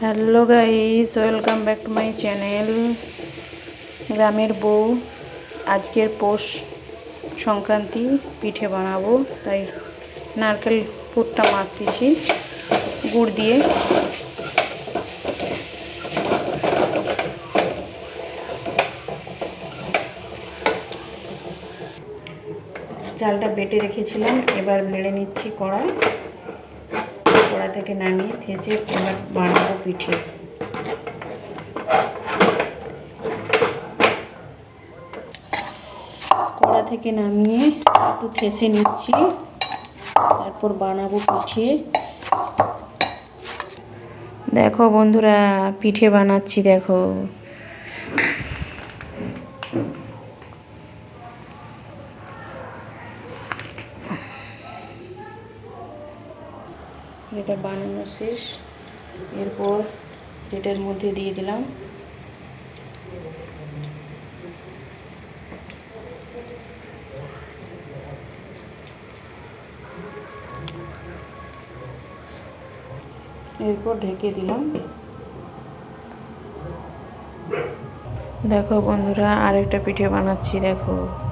Hello guys welcome back to my channel গ্রামের বউ। আজকের পৌষ সংক্রান্তি, পিঠে বানাবো। তাই নারকেল পুরটা মাখতেছি গুড় দিয়ে। চালটা বেটে রেখেছিলাম। এবার মেরে নিচ্ছি কড়াই। কড়া থেকে নামিয়ে থেসে এবার বানাবো পিঠে। কড়া থেকে নামিয়ে একটু ঠেসে নিচ্ছি, তারপর বানাবো পিঠে। দেখো বন্ধুরা, পিঠে বানাচ্ছি, দেখো। এটা বানানো শেষ। এরপর এটার মধ্যে দিয়ে দিলাম। এরপর ঢেকে দিলাম। দেখো বন্ধুরা, আরেকটা পিঠে বানাচ্ছি, দেখো।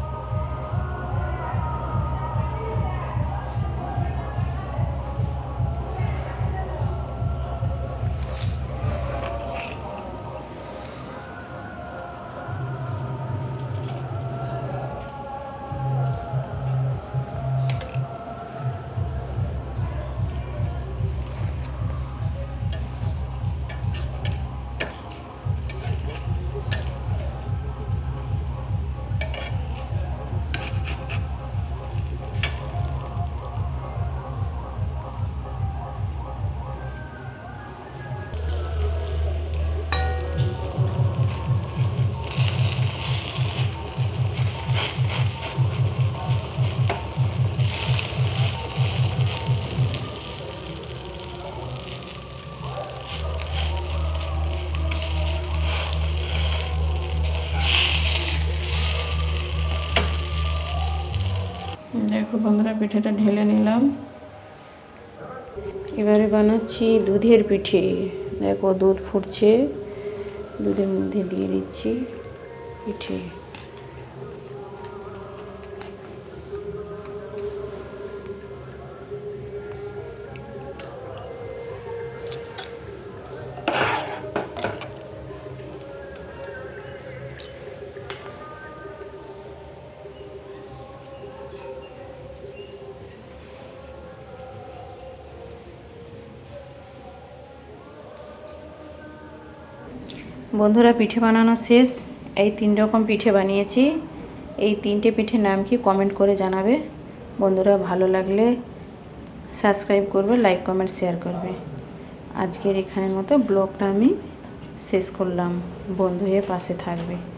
দেখো বন্ধুরা, পিঠেটা ঢেলে নিলাম। এবারে বানাচ্ছি দুধের পিঠে। দেখো দুধ ফুটছে, দুধের মধ্যে দিয়ে দিচ্ছি পিঠে। বন্ধুরা, পিঠে বানানো শেষ। এই তিন রকম পিঠে বানিয়েছি। এই তিনটে পিঠের নাম কি কমেন্ট করে জানাবে। বন্ধুরা, ভালো লাগলে সাবস্ক্রাইব করবে, লাইক, কমেন্ট, শেয়ার করবে। আজকের এখানের মতো ব্লগটা আমি শেষ করলাম। বন্ধু হয়ে পাশে থাকবে।